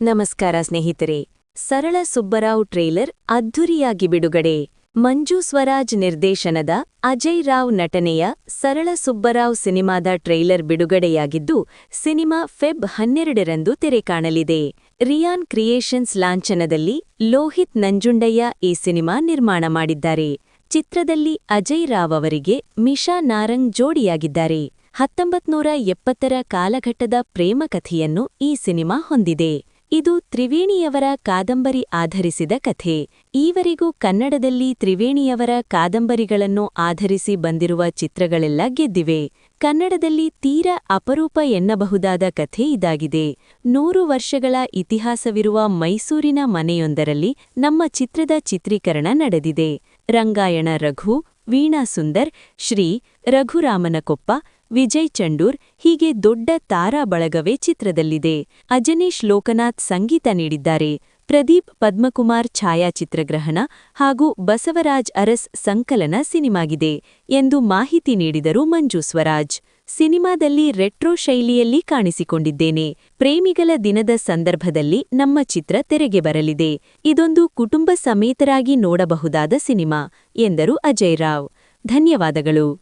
ನಮಸ್ಕಾರ ಸ್ನೇಹಿತರೆ. ಸರಳ ಸುಬ್ಬರಾವ್ ಟ್ರೇಲರ್ ಅದ್ಧುರಿಯಾಗಿ ಬಿಡುಗಡೆ. ಮಂಜು ಸ್ವರಾಜ್ ನಿರ್ದೇಶನದ ಅಜಯ್ ರಾವ್ ನಟನೆಯ ಸರಳ ಸುಬ್ಬರಾವ್ ಸಿನಿಮಾದ ಟ್ರೈಲರ್ ಬಿಡುಗಡೆಯಾಗಿದ್ದು, ಸಿನಿಮಾ ಫೆಬ್ ಹನ್ನೆರಡರಂದು ತೆರೆ ಕಾಣಲಿದೆ ರಿಯಾನ್ ಕ್ರಿಯೇಷನ್ಸ್ ಲಾಂಛನದಲ್ಲಿ ಲೋಹಿತ್ ನಂಜುಂಡಯ್ಯ ಈ ಸಿನಿಮಾ ನಿರ್ಮಾಣ ಮಾಡಿದ್ದಾರೆ. ಚಿತ್ರದಲ್ಲಿ ಅಜಯ್ ರಾವ್ ಅವರಿಗೆ ಮಿಶಾ ನಾರಂಗ್ ಜೋಡಿಯಾಗಿದ್ದಾರೆ. ಹತ್ತೊಂಬತ್ನೂರ ಎಪ್ಪತ್ತರ ಕಾಲಘಟ್ಟದ ಪ್ರೇಮ ಕಥೆಯನ್ನು ಈ ಸಿನಿಮಾ ಹೊಂದಿದೆ. ಇದು ತ್ರಿವೇಣಿಯವರ ಕಾದಂಬರಿ ಆಧರಿಸಿದ ಕಥೆ. ಈವರೆಗೂ ಕನ್ನಡದಲ್ಲಿ ತ್ರಿವೇಣಿಯವರ ಕಾದಂಬರಿಗಳನ್ನು ಆಧರಿಸಿ ಬಂದಿರುವ ಚಿತ್ರಗಳೆಲ್ಲ ಗೆದ್ದಿವೆ. ಕನ್ನಡದಲ್ಲಿ ತೀರ ಅಪರೂಪ ಎನ್ನಬಹುದಾದ ಕಥೆ ಇದಾಗಿದೆ. ನೂರು ವರ್ಷಗಳ ಇತಿಹಾಸವಿರುವ ಮೈಸೂರಿನ ಮನೆಯೊಂದರಲ್ಲಿ ನಮ್ಮ ಚಿತ್ರದ ಚಿತ್ರೀಕರಣ ನಡೆದಿದೆ. ರಂಗಾಯಣ ರಘು ವೀಣಾ ಸುಂದರ್, ಶ್ರೀ ರಘುರಾಮನಕೊಪ್ಪ, ವಿಜಯ್ ಚಂಡೂರ್ ಹೀಗೆ ದೊಡ್ಡ ತಾರಾ ಬಳಗವೇ ಚಿತ್ರದಲ್ಲಿದೆ. ಅಜನೀಶ್ ಲೋಕನಾಥ್ ಸಂಗೀತ ನೀಡಿದ್ದಾರೆ. ಪ್ರದೀಪ್ ಪದ್ಮಕುಮಾರ್ ಛಾಯಾಚಿತ್ರಗ್ರಹಣ ಹಾಗೂ ಬಸವರಾಜ್ ಅರಸ್ ಸಂಕಲನ ಸಿನಿಮಾಗಿದೆ ಎಂದು ಮಾಹಿತಿ ನೀಡಿದರು ಮಂಜು ಸ್ವರಾಜ್. ಸಿನಿಮಾದಲ್ಲಿ ರೆಟ್ರೋ ಶೈಲಿಯಲ್ಲಿ ಕಾಣಿಸಿಕೊಂಡಿದ್ದೇನೆ. ಪ್ರೇಮಿಗಳ ದಿನದ ಸಂದರ್ಭದಲ್ಲಿ ನಮ್ಮ ಚಿತ್ರ ತೆರೆಗೆ ಬರಲಿದೆ. ಇದೊಂದು ಕುಟುಂಬ ಸಮೇತರಾಗಿ ನೋಡಬಹುದಾದ ಸಿನಿಮಾ, ಎಂದರು ಅಜಯ್ ರಾವ್. ಧನ್ಯವಾದಗಳು.